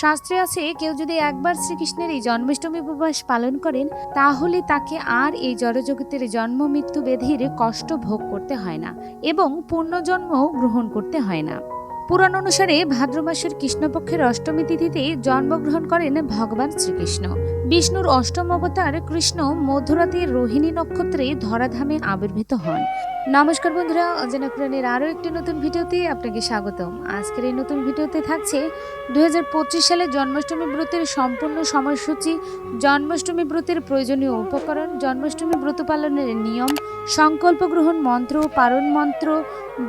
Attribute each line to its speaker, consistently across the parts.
Speaker 1: শাস্ত্রে আছে, কেউ যদি একবার শ্রীকৃষ্ণের এই জন্মাষ্টমী উপবাস পালন করেন, তাহলে তাকে আর এই জড়জগতের জন্ম, মৃত্যু বেধির কষ্ট ভোগ করতে হয় না এবং পুণ্যজন্মও গ্রহণ করতে হয় না। পুরাণ অনুসারে ভাদ্র মাসের কৃষ্ণপক্ষের অষ্টমী তিথিতে জন্মগ্রহণ করেন ভগবান শ্রীকৃষ্ণ। বিষ্ণুর অষ্টম অবতার কৃষ্ণ মধ্যরাতে রোহিণী নক্ষত্রে ধরাধামে আবির্ভূত হন। নমস্কার বন্ধুরা, অজানা পুরাণের আরও একটি নতুন ভিডিওতে আপনাকে স্বাগতম। আজকের এই নতুন ভিডিওতে থাকছে দু হাজার পঁচিশ সালে জন্মাষ্টমী ব্রতের সম্পূর্ণ সময়সূচি, জন্মাষ্টমী ব্রতের প্রয়োজনীয় উপকরণ, জন্মাষ্টমী ব্রত পালনের নিয়ম, সংকল্প গ্রহণ মন্ত্র পারণ মন্ত্র,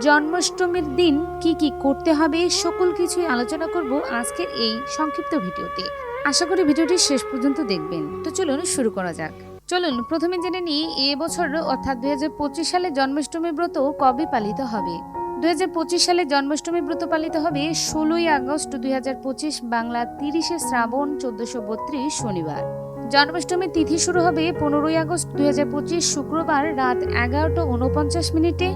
Speaker 1: জন্মাষ্টমীর দিন কি কি করতে হবে, সকল কিছুই আলোচনা করব আজকের এই সংক্ষিপ্ত ভিডিওতে। আশা করি ভিডিওটি শেষ পর্যন্ত দেখবেন। তো চলুন শুরু করা যাক। চলুন, প্রথমে জেনে নিই এবছর অর্থাৎ দুই হাজার পঁচিশ সালে জন্মাষ্টমী ব্রত কবে পালিত হবে? দুই সালে জন্মাষ্টমী ব্রত পালিত হবে ষোলোই আগস্ট দুই হাজার পঁচিশ, বাংলা তিরিশে শ্রাবণ চোদ্দশো বত্রিশ শনিবার। জন্মাষ্টমীর তিথি শুরু হবে পনেরোই আগস্ট দুই হাজার পঁচিশ শুক্রবার রাত এগারোটা উনপঞ্চাশ মিনিটে।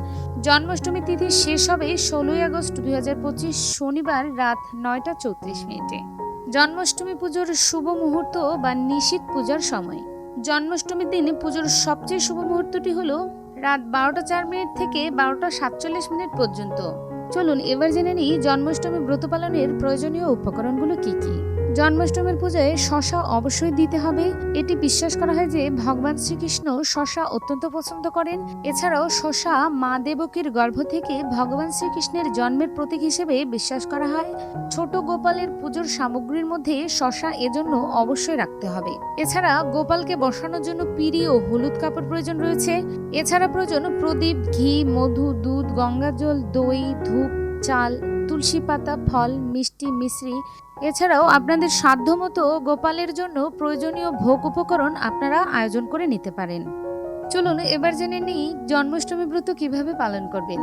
Speaker 1: জন্মাষ্টমী তিথি শেষ হবে ষোলোই আগস্ট দুই হাজার পঁচিশ শনিবার রাত নয়টা চৌত্রিশ মিনিটে। জন্মাষ্টমী পুজোর শুভ মুহূর্ত বা নিশীত পূজার সময়। জন্মাষ্টমীর দিন পুজোর সবচেয়ে শুভ মুহূর্তটি হলো রাত বারোটা চার মিনিট থেকে বারোটা সাতচল্লিশ মিনিট পর্যন্ত। চলুন এবার জেনে নিই জন্মাষ্টমী ব্রত পালনের প্রয়োজনীয় উপকরণগুলো কী কি। জন্মাষ্টমীর পূজায় শশা অবশ্যই দিতে হবে। এটি বিশ্বাস করা হয় যে ভগবান শ্রীকৃষ্ণ শশা অত্যন্ত পছন্দ করেন। এছাড়াও শশা মা দেবকীর গর্ভ থেকে ভগবান শ্রীকৃষ্ণের জন্মের প্রতীক হিসেবে বিশ্বাস করা হয়। ছোট গোপালের পুজোর সামগ্রীর মধ্যে শশা এজন্য অবশ্যই রাখতে হবে। এছাড়া গোপালকে বসানোর জন্য পিড়ি ও হলুদ কাপড় প্রয়োজন রয়েছে। এছাড়া প্রয়োজন প্রদীপ, ঘি, মধু, দুধ, গঙ্গাজল, দই, ধূপ, চাল, তুলসী পাতা, ফল, মিষ্টি, মিশ্রি এছাড়াও আপনাদের সাধ্যমতো গোপালের জন্য প্রয়োজনীয় ভোগ উপকরণ আপনারা আয়োজন করে নিতে পারেন। চলুন এবার জেনে নিই জন্মাষ্টমী ব্রত কীভাবে পালন করবেন।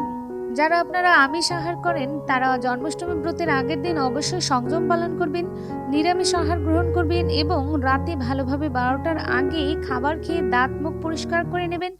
Speaker 1: যারা আপনারা আমিষ আহার করেন, তারা জন্মাষ্টমী ব্রতের আগের দিন অবশ্যই সংযম পালন করবেন, নিরামিষ আহার গ্রহণ করবেন এবং রাতে ভালোভাবে বারোটার আগে খাবার খেয়ে দাঁত মুখ পরিষ্কার করে নেবেন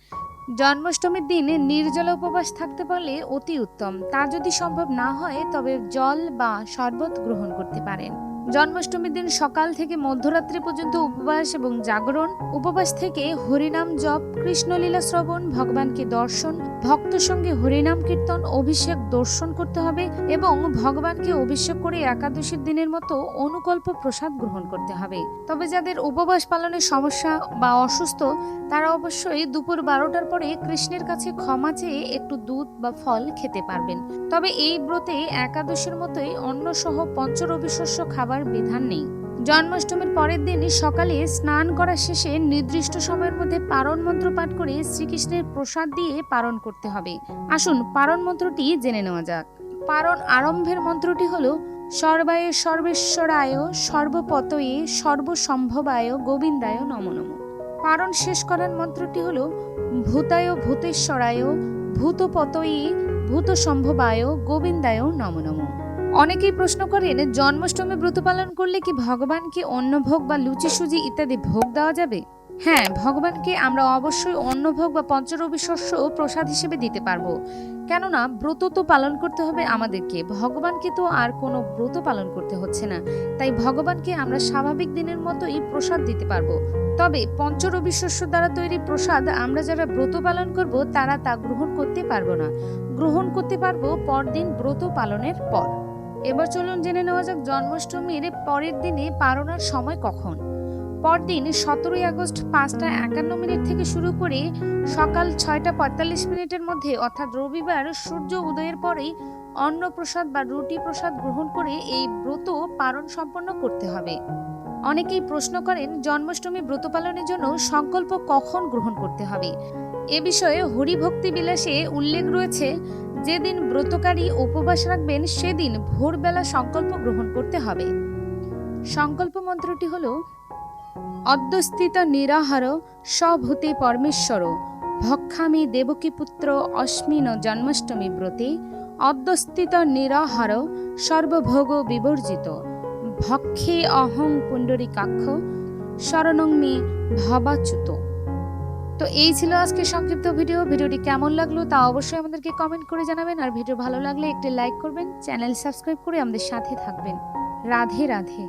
Speaker 1: জন্মাষ্টমীর দিন নির্জলা উপবাস থাকতে পারলে অতি উত্তম। তা যদি সম্ভব না হয়, তবে জল বা শরবত গ্রহণ করতে পারেন। জন্মাষ্টমীর দিন সকাল থেকে মধ্যরাত্রি পর্যন্ত উপবাস এবং জাগরণ। উপবাস থেকে হরিনাম জপ, কৃষ্ণলীলা শ্রবণ, ভগবানকে দর্শন ভক্ত সঙ্গে হরিনাম কীর্তন, অভিষেক, দর্শন করতে হবে এবং ভগবানকে অভিষেক করে একাদশীর দিনের মতো অনুকল্প প্রসাদ গ্রহণ করতে হবে। তবে যাদের উপবাস পালনের সমস্যা বা অসুস্থ, তারা অবশ্যই দুপুর বারোটার পরে কৃষ্ণের কাছে ক্ষমা চেয়ে একটু দুধ বা ফল খেতে পারবেন। তবে এই ব্রতে একাদশীর মতোই অন্য সহ পঞ্চরবি শস্য খাবার বিধান নেই। জন্মাষ্টমীর পরের দিন সকালে স্নান করা শেষে নির্দিষ্ট সময়ের মধ্যে পারণ মন্ত্র পাঠ করে শ্রীকৃষ্ণের প্রসাদ দিয়ে পালন করতে হবে। আসুন, পারণ মন্ত্রটি জেনে নেওয়া যাক। পারণ আরম্ভের মন্ত্রটি হল, সর্বায় সর্বেশ্বরায়, সর্বপতয়ে, সর্বসম্ভবায়, গোবিন্দায় নম নম। পারণ শেষ করার মন্ত্রটি হল, ভূতায় ভূতেশ্বরায়, ভূতপতয়ে ভূত সম্ভবায় গোবিন্দায় নম নম। অনেকেই প্রশ্ন করেন, জন্মাষ্টমী ব্রত পালন করলে কি ভগবানকে অন্ন ভোগ বা লুচি সুজি ইত্যাদি ভোগ দেওয়া যাবে? হ্যাঁ ভগবানকে আমরা অবশ্যই অন্নভোগ বা পঞ্চরবি শস্য প্রসাদ হিসেবে দিতে পারব। কেননা, ব্রত তো পালন করতে হবে আমাদেরকে। ভগবানকে তো আর কোনো ব্রত পালন করতে হচ্ছে না। তাই ভগবানকে আমরা স্বাভাবিক দিনের মতোই প্রসাদ দিতে পারব। তবে পঞ্চরবি শস্য দ্বারা তৈরি প্রসাদ আমরা যারা ব্রত পালন করব, তারা তা গ্রহণ করতে পারব না। গ্রহণ করতে পারব পরদিন ব্রত পালনের পর। এবার চলুন জেনে নেওয়া যাক জন্মাষ্টমীর পরের দিনে পালনার সময় কখন। পরদিন সতেরোই আগস্ট পাঁচটা একান্ন মিনিট থেকে শুরু করে সকাল ছয়টা পঁয়তাল্লিশ মিনিটের মধ্যে, অর্থাৎ রবিবার সূর্য উদয়ের পরেই অন্নপ্রসাদ বা রুটি প্রসাদ গ্রহণ করে এই ব্রত পালন সম্পন্ন করতে হবে। অনেকেই প্রশ্ন করেন, জন্মাষ্টমী ব্রত পালনের জন্য সংকল্প কখন গ্রহণ করতে হবে? এ বিষয়ে হরিভক্তি বিলাসে উল্লেখ রয়েছে যেদিন ব্রতকারী উপবাস রাখবেন, সেদিন ভোরবেলা সংকল্প গ্রহণ করতে হবে। সংকল্প মন্ত্রটি হল, অদ্যস্থিত নিরাহার স্বভূতে পরমেশ্বর, ভক্ষামি দেবকীপুত্র অস্মিন জন্মাষ্টমী ব্রতে, অদ্যস্থিত নিরাহার সর্বভোগ বিবর্জিত, ভক্ষে অহং পুণ্ডরিকাক্ষ, শরণং মে ভবাচ্যুত। তো এই ছিল আজকে সংক্ষিপ্ত ভিডিও। ভিডিওটি কেমন লাগল তা অবশ্যই আমাদেরকে কমেন্ট করে জানাবেন। আর ভিডিও ভালো লাগলে একটি লাইক করবেন। চ্যানেল সাবস্ক্রাইব করে আমাদের সাথে থাকবেন। রাধে রাধে।